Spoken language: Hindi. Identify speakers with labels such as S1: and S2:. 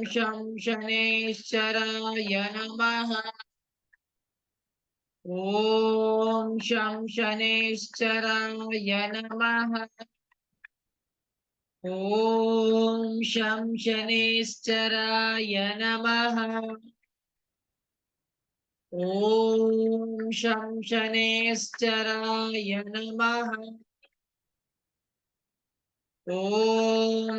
S1: शं शनिश्चराय नमः। ॐ शं शनिश्चराय नमः। ॐ शं शनिश्चराय नमः। ॐ शं शनिश्चराय नमः। ॐ